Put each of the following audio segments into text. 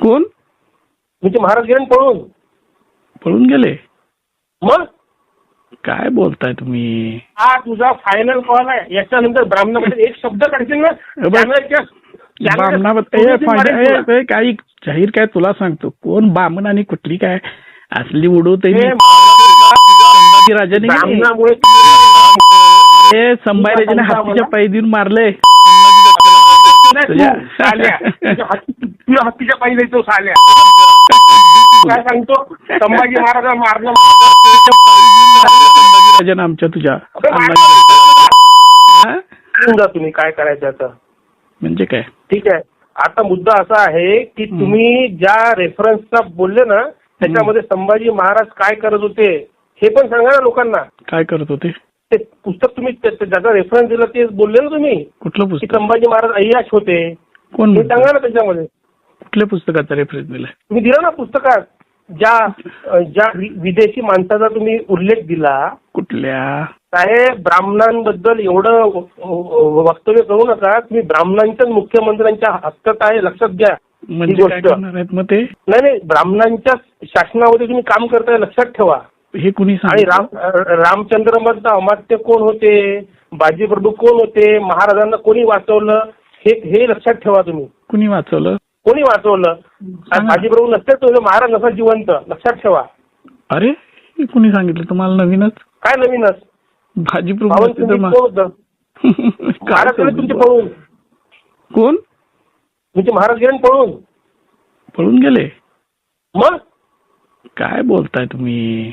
कोण? म्हणजे महाराज गेले ना पळून. पळून गेले? मग? काय बोलताय तुम्ही? हा तुझा फायनल कॉल आहे. याच्यानंतर ब्राह्मणामध्ये एक शब्द काढशील ना? ए, फायदा- मारेल तुला. ए, ए, काही जाहीर काय तुला सांगतो. कोण बामण आणि कुठली काय? असली उडवते हे संभाजी राजाने? ब्राह्मणामुळे ए, संभाजी राजाने तुला हत्तीच्या मला- पायी देऊन मारले. तुझ्या- हत्तीच्या पायी जायचो साल्या. काय सांगतो? संभाजी महाराज मारलं राजाने आमच्या तुझ्या जा तुम्ही काय करायचं आता? म्हणजे काय? ठीक आहे. आता मुद्दा असा आहे की तुम्ही ज्या रेफरन्सचा बोलले ना त्याच्यामध्ये संभाजी महाराज काय करत होते हे पण सांगा ना लोकांना. काय करत होते? ते पुस्तक तुम्ही त्या- त्या- ज्याचा रेफरन्स दिला ते बोलले ना तुम्ही? कुठलं की पुस्तक? संभाजी महाराज अय्याश होते. कोण हे? सांगा ना त्याच्यामध्ये. कुठल्या पुस्तकाचा रेफरन्स दिलाय? तुम्ही दिला ना पुस्तकात. ज्या अ, ज्या वि- विदेशी माणसाचा तुम्ही उल्लेख दिला. कुठल्या? साहेब ब्राह्मणांबद्दल एवढं व- व- वक्तव्य करू नका. तुम्ही ब्राह्मणांच्याच मुख्यमंत्र्यांच्या हक्कात आहे लक्षात घ्या. ही म्हणजे काय गोष्ट. करणार आहेत मग ते? नाही नाही ब्राह्मणांच्या शासनामध्ये तुम्ही काम करताय लक्षात ठेवा. हे कुणी आणि सांगितलं राम रामचंद्र मधलं अमात्य कोण होते? बाजीप्रभू कोण होते? महाराजांना कोणी वाचवलं? हे हे लक्षात ठेवा तुम्ही. कुणी वाचवलं? कोणी वाचवलं. बाजीप्रभू नसते तो महाराज नसा जिवंत. लक्षात ठेवा. अरे हे कुणी सांगितलं? तुम्हाला नवीनच? काय नवीनच? भाजी प्रभू भावन असते तर तुम्ही मग- कोण होतं? काय महाराज तुमचे पळून. कोण? तुमचे महाराज गेले पळून. पळून गेले? मग? काय बोलताय तुम्ही?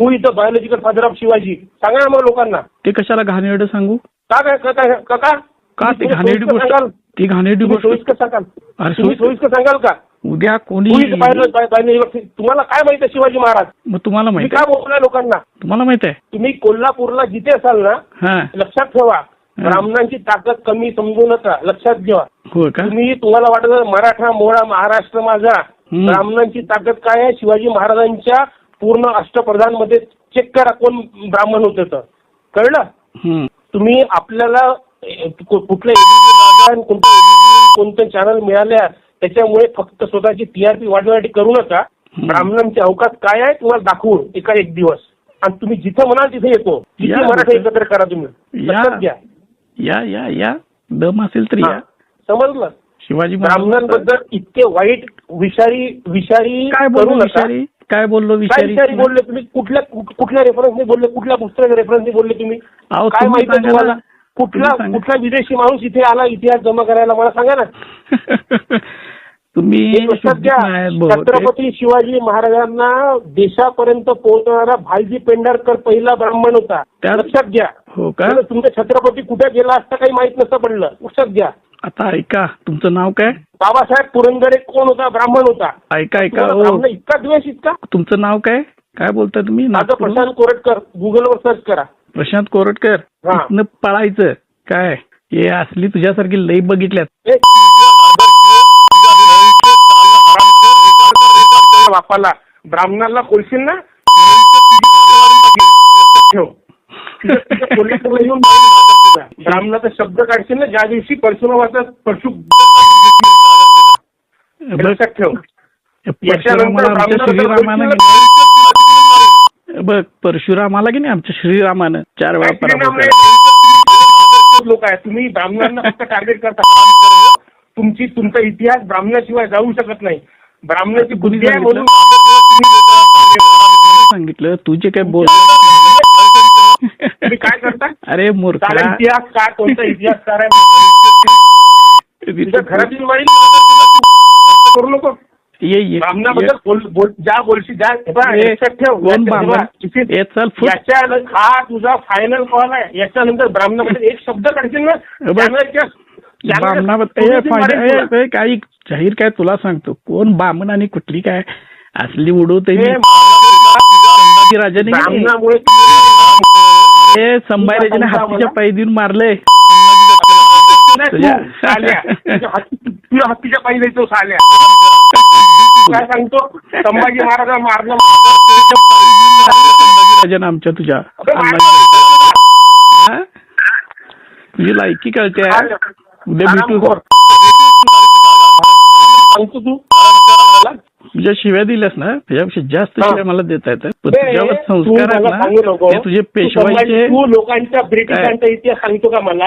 हु इथं बायोलॉजिकल फादर ऑफ शिवाजी सांगा ना मग लोकांना. ते कशाला घाणेरडं सांगू? का काय का काय का का? का ती तुम्ही घाणेरडी सोयीस्कर गोष्ट सांगाल? ती घाणेरडी तुम्ही गोष्ट सोयीस्कर सांगाल. अरे तुम्ही सोयीस्कर- सोयीस्कर सांगाल का? उद्या कोणी तुम्हाला काय माहिती आहे शिवाजी महाराज? मग तुम्हाला तुम्ही माहीत काय आहे? बोललाय लोकांना? तुम्हाला माहीत आहे? तुम्ही कोल्हापूरला जिथे असाल ना हा. लक्षात ठेवा. ब्राह्मणांची ताकद कमी समजू नका. लक्षात घ्या. हो का? तुम्ही तुम्हाला वाटत असेल, मराठा मोळा महाराष्ट्र माझा. हम्म. ब्राह्मणांची ताकद काय आहे? शिवाजी महाराजांच्या पूर्ण अष्टप्रधानमध्ये चेक करा कोण ब्राह्मण होते तर कळलं. तुम्ही आपल्याला कुठलं ABP कोणतं ABP, कोणतं चॅनल मिळाल्या त्याच्यामुळे फक्त स्वतःची टीआरपी वाढवण्यासाठी करू नका. ब्राह्मणांचे अवकाश काय आहे तुम्हाला दाखवून एका एक दिवस आणि तुम्ही जिथं म्हणाल तिथे येतो तिथे मराठा. एकत्र करा तुम्ही घ्या या या या दम असेल तर. या समजलं शिवाजी ब्राह्मणांबद्दल इतके वाईट विषारी विषारी काय नका. विषारी काय बोललो काय विषारी? बोलले तुम्ही? कुठल्या कुठ- कुठल्या रेफरन्सने बोलले? कुठल्या पुस्तकाच्या रेफरन्सने बोलले तुम्ही? अहो, काय तुम्ही माहिती सांगा तुम्हाला. कुठला तुम्ही सांगा. कुठला विदेशी माणूस इथे आला इतिहास जमा करायला मला सांगा ना. तुम्ही. छत्रपती शिवाजी महाराजांना देशापर्यंत पोहोचणारा भालजी पेंढारकर पहिला ब्राह्मण होता. त्या- लक्षात घ्या. हो का? तुमचा छत्रपती कुठे गेला असता काही माहीत नसतं पडलं. लक्षात घ्या. आता ऐका तुमचं नाव काय? बाबासाहेब पुरंदरे कोण होता? ब्राह्मण होता. ऐका ऐका हो. ब्राह्मण इतका द्वेष इतका? तुमचं नाव काय? काय बोलताय तुम्ही? माझं प्रशांत कोरटकर. गुगलवर सर्च करा. प्रशांत कोरटकर? पळायचं. काय? हे असली तुझ्यासारखी लई बघितल्यात. बापाला. ब्राह्मणाला बोलशील ना? ठेव. तिथं- तिथं कोल्हापूरला येऊन ब्राह्मणाचा शब्द काढशील ना ज्या दिवशी परशुरामाचा परशु लक्षात ठेव. बघ परशुरामाला की नाही? आमच्या श्रीरामानं. चार वेळा. लोक आहे तुम्ही ब्राह्मणांना फक्त टार्गेट करता. तुमची तुमचा इतिहास ब्राह्मणाशिवाय जाऊ शकत नाही. ब्राह्मणाची बुद्धी आहे सांगितलं? म्हणून. सांगितलं. तू जे काय बोल तुम्ही काय करता? अरे मूर्खा. चालेल इतिहास काय कोणता इतिहास काय तुझ्या घरातील वाईल करू नको. ये ये. ब्राह्मणाबद्दल बोल बोल ज्या बोलशी ज्या हे ये, लक्षात ठेव. कोण याच्या- ब्राह्मण? बघ, इथे- ये चल फुट. याच्या हा तुझा फायनल कॉल आहे. याच्यानंतर ब्राह्मणाबद्दल एक शब्द काढशील ना? ए, कोणीतरी फायदा-. ए, जाहीर काय तुला सांगतो? कोण बामण आणि कुठली काय? असली उडवते ब्राह्मणामुळे हे संभाजीराजाने हत्तीच्या पायी देऊन मारले तू, हत्तीच्या पायी जायचो साल्या. तू काय सांगतो? संभाजी महाराज मारलं. संभाजीराजाने आमच्या तुझ्या संभाजी-? तुझी लायकी कळते. उद्या भेटू. सांगतो तू. तुझ्या शिव्या दिल्यास ना त्याच्यापेक्षा जास्त हा. शिव्या मला देता येतात. पण बे, तुझ्यावर तू संस्कार मला आहेत सांगू ना नको. ते तुझे पेशवाईचे तू लोकांच्या ब्रिटिशांचा इतिहास सांगतो का मला?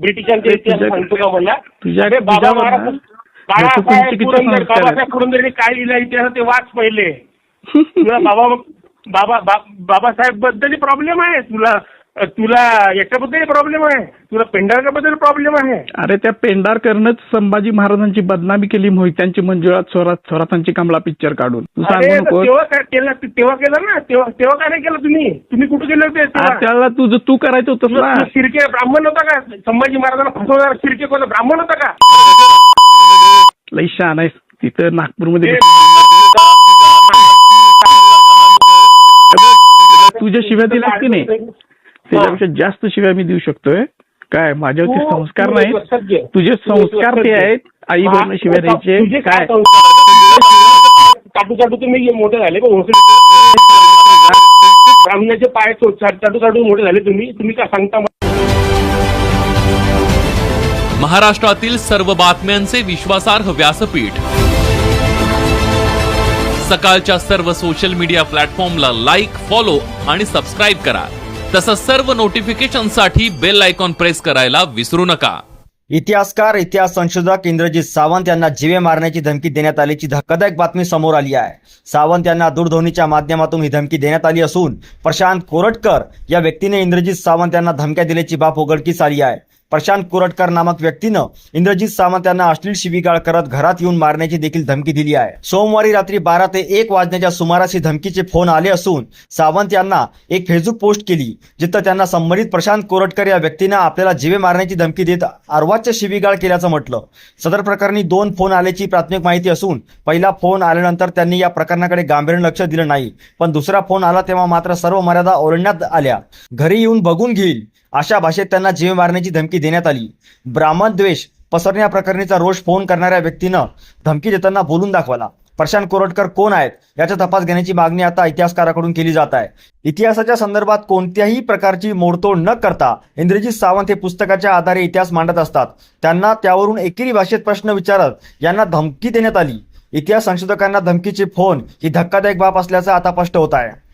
ब्रिटिशांचा इतिहास तुझ्या- सांगतो का मला? तुझ्या- अरे बाबा तुझ्यावर महाराज ना, जसं बाळासाहेब तुमचे किती पुरंदर संस्कार आहेत. बाबासाहेब पुरंदरेने काय लिहिलं इतिहास ते वाच पहिले. तुला बाबा बाबा बा- बाबासाहेबबद्दल प्रॉब्लेम आहे तुला. तुला याच्याबद्दल प्रॉब्लेम आहे. तुला पेंढारकरबद्दल प्रॉब्लेम आहे. अरे त्या पेंढारकरनंच संभाजी महाराजांची बदनामी केली मोहित्यांची मंजुळात स्वरात स्वरातांची कमला पिक्चर काढून. तू अरे सांगू तर नको तेव्हा काय केलं? तेव्हा केलं ना? तेव्हा तेव्हा काय नाही केलं तुम्ही? तुम्ही कुठे गेले होते तेव्हा? त्याला तुझं तू करायचं होतं ना. शिर्के ब्राह्मण होता का? संभाजी महाराजांना फसवणारा शिर्के कोण? ब्राह्मण होता का? लई शहाणा आहेस. तिथं नागपूरमध्ये तुझ्या शिव्या दिल्यास की नाही? त्याच्यापेक्षा जास्त शिव्या मी देऊ शकतोय. काय माझ्यावरती तू- संस्कार नाही. तुझे संस्कार ते. आहेत. आई हा, बहिणी शिव्या द्यायचे. काय संस्कार? चाटू चाटू तुम्ही मोठे झाले ब्राह्मणाचे पाय चाटू चाटू मोठे झाले तुम्ही. तुम्ही काय सांगता महाराष्ट्रातील सर्व बातम्यांचे विश्वासार्ह व्यासपीठ. सकाळच्या सर्व सोशल मीडिया प्लॅटफॉर्मला लाईक फॉलो आणि सबस्क्राईब करा. तसंच सर्व नोटिफिकेशनसाठी बेल आयकॉन प्रेस करायला विसरू नका. इतिहासकार इतिहास संशोधक इंद्रजित सावंत यांना जीवे मारण्याची धमकी देण्यात आल्याची धक्कादायक बातमी समोर आली आहे. सावंत यांना दूरध्वनीच्या माध्यमातून ही धमकी देण्यात आली असून प्रशांत कोरटकर या व्यक्तीने इंद्रजित सावंत यांना धमक्या दिल्याची बाब उघडकीस आली आहे. प्रशांत कोरटकर नामक व्यक्तीनं इंद्रजित सावंत यांना अश्लील शिवीगाळ करत घरात येऊन मारण्याची देखील धमकी दिली आहे. सोमवारी रात्री बारा ते एक वाजण्याच्या सुमारास ही धमकीचे फोन आले असून सावंत यांना एक फेसबुक पोस्ट केली जिथं त्यांना संबंधित प्रशांत कोरटकर या व्यक्तीनं आपल्याला जीवे मारण्याची धमकी देत अर्वाच्य शिवीगाळ केल्याचं म्हटलं. सदर प्रकरणी दोन फोन आल्याची प्राथमिक माहिती असून पहिला फोन आल्यानंतर त्यांनी या प्रकरणाकडे गांभीर्याने लक्ष दिलं नाही पण दुसरा फोन आला तेव्हा मात्र सर्व मर्यादा ओरडण्यात आल्या. घरी येऊन बघून घेईल. अशा भाषेत त्यांना जीव मारण्याची धमकी देण्यात आली. ब्राह्मण द्वेष पसरण्याप्रकरणीचा रोष फोन करणाऱ्या व्यक्तीनं धमकी देताना बोलून दाखवला. प्रशांत कोरटकर कोण आहेत? याचा तपास घेण्याची मागणी आता इतिहासकाराकडून केली जात आहे. इतिहासाच्या संदर्भात कोणत्याही प्रकारची मोडतोड न करता इंद्रजित सावंत हे पुस्तकाच्या आधारे इतिहास मांडत असतात. त्यांना त्यावरून एकेरी भाषेत प्रश्न विचारत यांना धमकी देण्यात आली. इतिहास संशोधकांना धमकीचे फोन ही धक्कादायक बाब असल्याचं आता स्पष्ट होत आहे.